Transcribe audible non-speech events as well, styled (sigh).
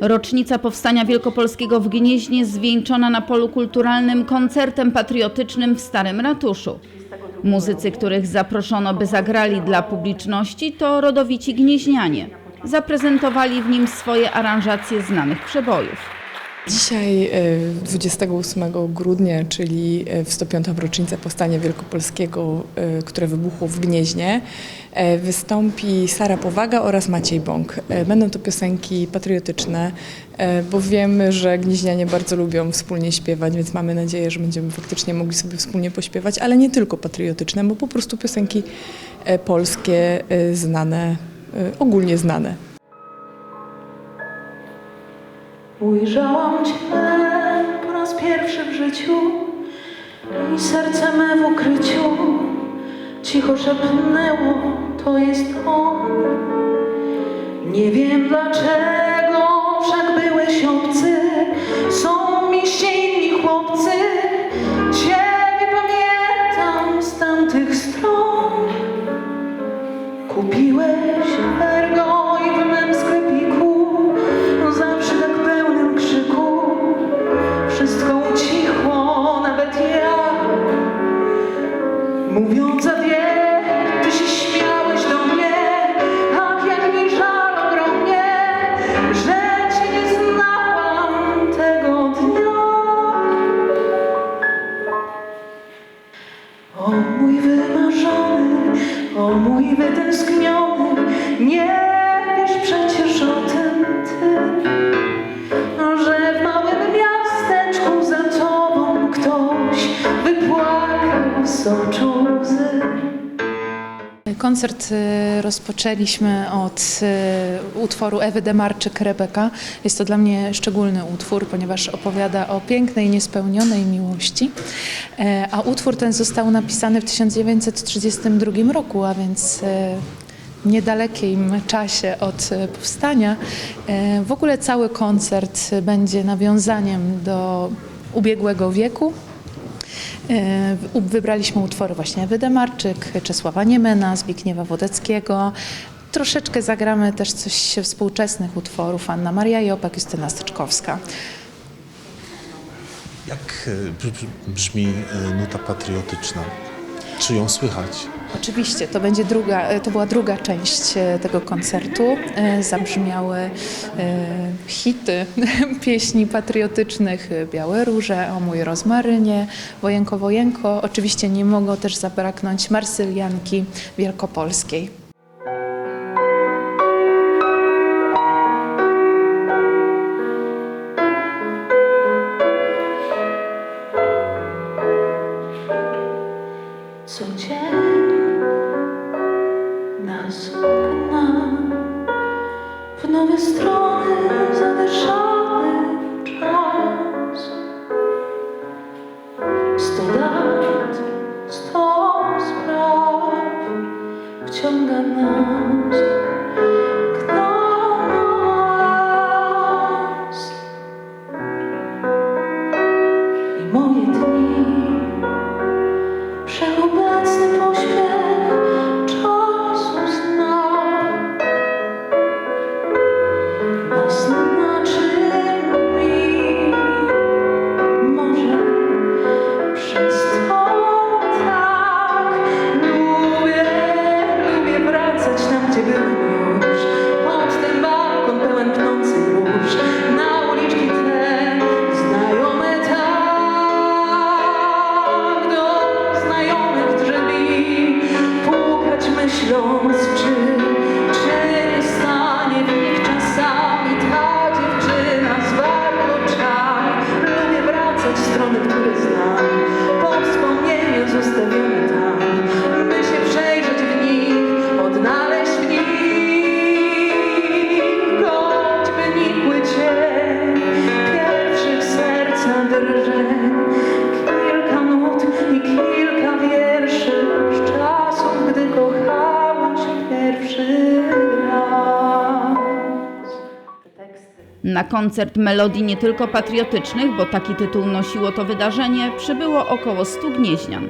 Rocznica powstania wielkopolskiego w Gnieźnie zwieńczona na polu kulturalnym koncertem patriotycznym w Starym Ratuszu. Muzycy, których zaproszono, by zagrali dla publiczności, to rodowici gnieźnianie. Zaprezentowali w nim swoje aranżacje znanych przebojów. Dzisiaj, e, 28 grudnia, czyli e, w 105. rocznicę Powstania Wielkopolskiego, e, które wybuchło w Gnieźnie, e, wystąpi Sara Powaga oraz Maciej Bąk. E, Będą to piosenki patriotyczne, e, bo wiemy, że gnieźnianie bardzo lubią wspólnie śpiewać, więc mamy nadzieję, że będziemy faktycznie mogli sobie wspólnie pośpiewać, ale nie tylko patriotyczne, bo po prostu piosenki e, polskie, e, znane, e, ogólnie znane. Ujrzałam Cię po raz pierwszy w życiu i serce me w ukryciu cicho szepnęło, to jest on. Nie wiem dlaczego, wszak byłeś obcy, są mieście inni chłopcy. Mój wytęskniony, nie Koncert y, rozpoczęliśmy od y, utworu Ewy Demarczyk Rebeka. Jest to dla mnie szczególny utwór, ponieważ opowiada o pięknej, niespełnionej miłości. E, A utwór ten został napisany w 1932 roku, a więc e, niedalekim czasie od e, powstania. W ogóle cały koncert będzie nawiązaniem do ubiegłego wieku, Wybraliśmy utwory właśnie Ewy Demarczyk, Czesława Niemena, Zbigniewa Wodeckiego. Troszeczkę zagramy też coś współczesnych utworów. Anna Maria Jopek, Justyna Styczkowska. Jak e, br- br- brzmi e, nuta patriotyczna? Czy ją słychać? Oczywiście, to, będzie druga, e, to była druga część e, tego koncertu. E, Zabrzmiały hity (laughs) pieśni patriotycznych, Białe Róże, O mój rozmarynie, Wojenko, Wojenko. Oczywiście nie mogą też zabraknąć Marsylianki Wielkopolskiej. Pchna w nowe strony zawieszany czas. Sto lat, sto spraw wciąga nas, nas. I moje dni Na koncert melodii nie tylko patriotycznych, bo taki tytuł nosiło to wydarzenie, przybyło około 100 gnieźnian.